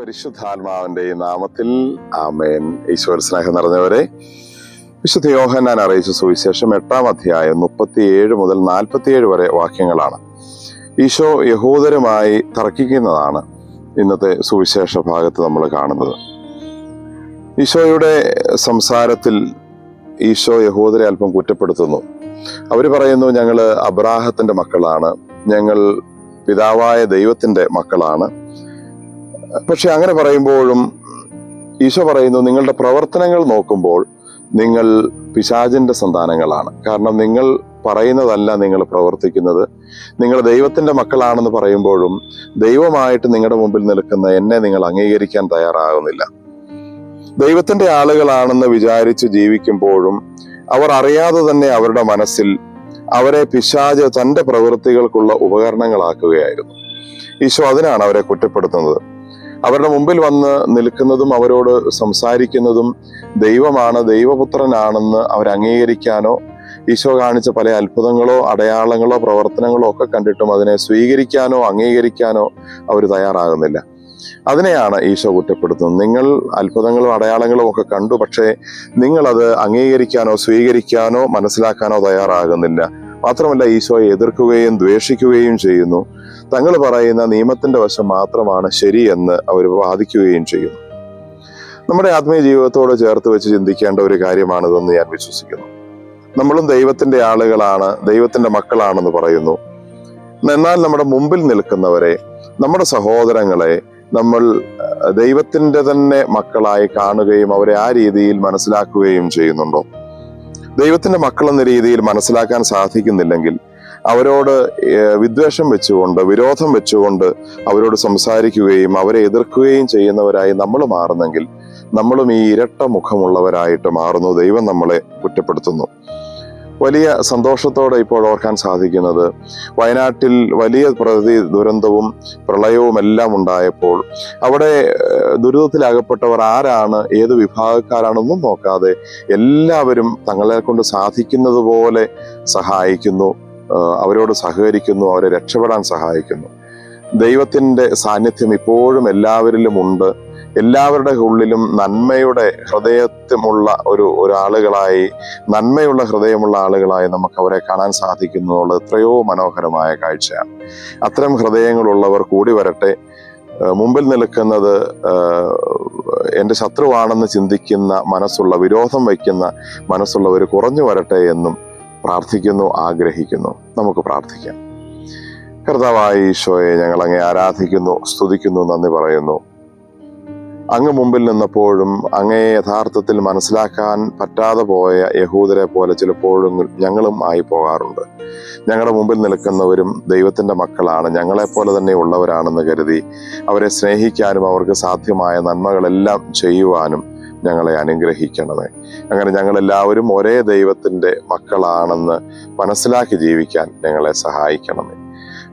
പരിശുദ്ധാത്മാവിന്റെ നാമത്തിൽ ആമേൻ. ഈശ്വര സ്നേഹം നിറഞ്ഞവരെ വിശുദ്ധ യോഹന്നാൻ അറിയിച്ച സുവിശേഷം എട്ടാം അധ്യായം മുപ്പത്തിയേഴ് മുതൽ നാൽപ്പത്തിയേഴ് വരെ വാക്യങ്ങളാണ്. ഈശോ യഹൂദരുമായി തർക്കിക്കുന്നതാണ് ഇന്നത്തെ സുവിശേഷ ഭാഗത്ത് നമ്മൾ കാണുന്നത്. ഈശോയുടെ സംസാരത്തിൽ ഈശോ യഹൂദരെ അല്പം കുറ്റപ്പെടുത്തുന്നു. അവർ പറയുന്നു ഞങ്ങൾ അബ്രാഹത്തിന്റെ മക്കളാണ്. ഞങ്ങൾ പിതാവായ ദൈവത്തിന്റെ മക്കളാണ്. പക്ഷെ അങ്ങനെ പറയുമ്പോഴും ഈശോ പറയുന്നു നിങ്ങളുടെ പ്രവർത്തനങ്ങൾ നോക്കുമ്പോൾ നിങ്ങൾ പിശാചിന്റെ സന്താനങ്ങളാണ്. കാരണം നിങ്ങൾ പറയുന്നതല്ല നിങ്ങൾ പ്രവർത്തിക്കുന്നത്. നിങ്ങൾ ദൈവത്തിന്റെ മക്കളാണെന്ന് പറയുമ്പോഴും ദൈവമായിട്ട് നിങ്ങളുടെ മുമ്പിൽ നിൽക്കുന്ന എന്നെ നിങ്ങൾ അംഗീകരിക്കാൻ തയ്യാറാകുന്നില്ല. ദൈവത്തിന്റെ ആളുകളാണെന്ന് വിചാരിച്ച് ജീവിക്കുമ്പോഴും അവർ അറിയാതെ തന്നെ അവരുടെ മനസ്സിൽ അവരെ പിശാജ് തന്റെ പ്രവൃത്തികൾക്കുള്ള ഉപകരണങ്ങളാക്കുകയായിരുന്നു. ഈശോ അതിനാണ് അവരെ കുറ്റപ്പെടുത്തുന്നത്. അവരുടെ മുമ്പിൽ വന്ന് നിൽക്കുന്നതും അവരോട് സംസാരിക്കുന്നതും ദൈവമാണ് ദൈവപുത്രനാണെന്ന് അവർ അംഗീകരിക്കാനോ ഈശോ കാണിച്ച പല അത്ഭുതങ്ങളോ അടയാളങ്ങളോ പ്രവർത്തനങ്ങളോ ഒക്കെ കണ്ടിട്ടും അതിനെ സ്വീകരിക്കാനോ അംഗീകരിക്കാനോ അവർ തയ്യാറാകുന്നില്ല. അതിനെയാണ് ഈശോ കുറ്റപ്പെടുത്തുന്നത്. നിങ്ങൾ അത്ഭുതങ്ങളും അടയാളങ്ങളും ഒക്കെ കണ്ടു പക്ഷേ നിങ്ങളത് അംഗീകരിക്കാനോ സ്വീകരിക്കാനോ മനസ്സിലാക്കാനോ തയ്യാറാകുന്നില്ല. മാത്രമല്ല ഈശോയെ എതിർക്കുകയും ദ്വേഷിക്കുകയും ചെയ്യുന്നു. തങ്ങൾ പറയുന്ന നിയമത്തിന്റെ വശം മാത്രമാണ് ശരിയെന്ന് അവർ വാദിക്കുകയും ചെയ്യുന്നു. നമ്മുടെ ആത്മീയ ജീവിതത്തോട് ചേർത്ത് വെച്ച് ചിന്തിക്കേണ്ട ഒരു കാര്യമാണിതെന്ന് ഞാൻ വിശ്വസിക്കുന്നു. നമ്മളും ദൈവത്തിന്റെ ആളുകളാണ് ദൈവത്തിന്റെ മക്കളാണെന്ന് പറയുന്നു. എന്നാൽ നമ്മുടെ മുമ്പിൽ നിൽക്കുന്നവരെ നമ്മുടെ സഹോദരങ്ങളെ നമ്മൾ ദൈവത്തിന്റെ തന്നെ മക്കളായി കാണുകയും അവരെ ആ രീതിയിൽ മനസ്സിലാക്കുകയും ചെയ്യുന്നുണ്ടോ? ദൈവത്തിന്റെ മക്കൾ എന്ന രീതിയിൽ മനസ്സിലാക്കാൻ സാധിക്കുന്നില്ലെങ്കിൽ അവരോട് വിദ്വേഷം വെച്ചുകൊണ്ട് വിരോധം വെച്ചുകൊണ്ട് അവരോട് സംസാരിക്കുകയും അവരെ എതിർക്കുകയും ചെയ്യുന്നവരായി നമ്മൾ മാറുന്നെങ്കിൽ നമ്മളും ഈ ഇരട്ട മുഖമുള്ളവരായിട്ട് മാറുന്നു. ദൈവം നമ്മളെ കുറ്റപ്പെടുത്തുന്നു. വലിയ സന്തോഷത്തോടെ ഇപ്പോൾ ഓർക്കാൻ സാധിക്കുന്നത്. വയനാട്ടിൽ വലിയ പ്രകൃതി ദുരന്തവും പ്രളയവും എല്ലാം ഉണ്ടായപ്പോൾ അവിടെ ദുരിതത്തിലകപ്പെട്ടവർ ആരാണ് ഏത് വിഭാഗക്കാരാണെന്നും നോക്കാതെ എല്ലാവരും തങ്ങളെ കൊണ്ട് സാധിക്കുന്നത് പോലെ സഹായിക്കുന്നു അവരോട് സഹകരിക്കുന്നു അവരെ രക്ഷപ്പെടാൻ സഹായിക്കുന്നു. ദൈവത്തിന്റെ സാന്നിധ്യം ഇപ്പോഴും എല്ലാവരിലും ഉണ്ട്. എല്ലാവരുടെ ഉള്ളിലും നന്മയുടെ ഹൃദയത്തുമുള്ള ഒരു ഒരാളുകളായി നന്മയുള്ള ഹൃദയമുള്ള ആളുകളായി നമുക്ക് അവരെ കാണാൻ സാധിക്കുന്നു എത്രയോ മനോഹരമായ കാഴ്ചയാണ്. അത്തരം ഹൃദയങ്ങളുള്ളവർ കൂടി വരട്ടെ. മുമ്പിൽ നിൽക്കുന്നത് എന്റെ ശത്രുവാണെന്ന് ചിന്തിക്കുന്ന മനസ്സുള്ള വിരോധം വയ്ക്കുന്ന മനസ്സുള്ളവർ കുറഞ്ഞു വരട്ടെ എന്നും പ്രാർത്ഥിക്കുന്നു ആഗ്രഹിക്കുന്നു. നമുക്ക് പ്രാർത്ഥിക്കാം. കർത്താവായ ഈശോയെ ഞങ്ങൾ അങ്ങേ ആരാധിക്കുന്നു സ്തുതിക്കുന്നു നന്ദി പറയുന്നു. അങ്ങ് മുമ്പിൽ നിന്നപ്പോഴും അങ്ങയെ യഥാർത്ഥത്തിൽ മനസ്സിലാക്കാൻ പറ്റാതെ പോയ യഹൂദരെ പോലെ ചിലപ്പോഴും ഞങ്ങളും ആയി പോകാറുണ്ട്. ഞങ്ങളുടെ മുമ്പിൽ നിൽക്കുന്നവരും ദൈവത്തിന്റെ മക്കളാണ്. ഞങ്ങളെപ്പോലെ തന്നെ ഉള്ളവരാണെന്ന് കരുതി അവരെ സ്നേഹിക്കാനും അവർക്ക് സാധ്യമായ നന്മകളെല്ലാം ചെയ്യുവാനും ഞങ്ങളെ അനുഗ്രഹിക്കണമേ. അങ്ങനെ ഞങ്ങളെല്ലാവരും ഒരേ ദൈവത്തിന്റെ മക്കളാണെന്ന് മനസ്സിലാക്കി ജീവിക്കാൻ ഞങ്ങളെ സഹായിക്കണമേ.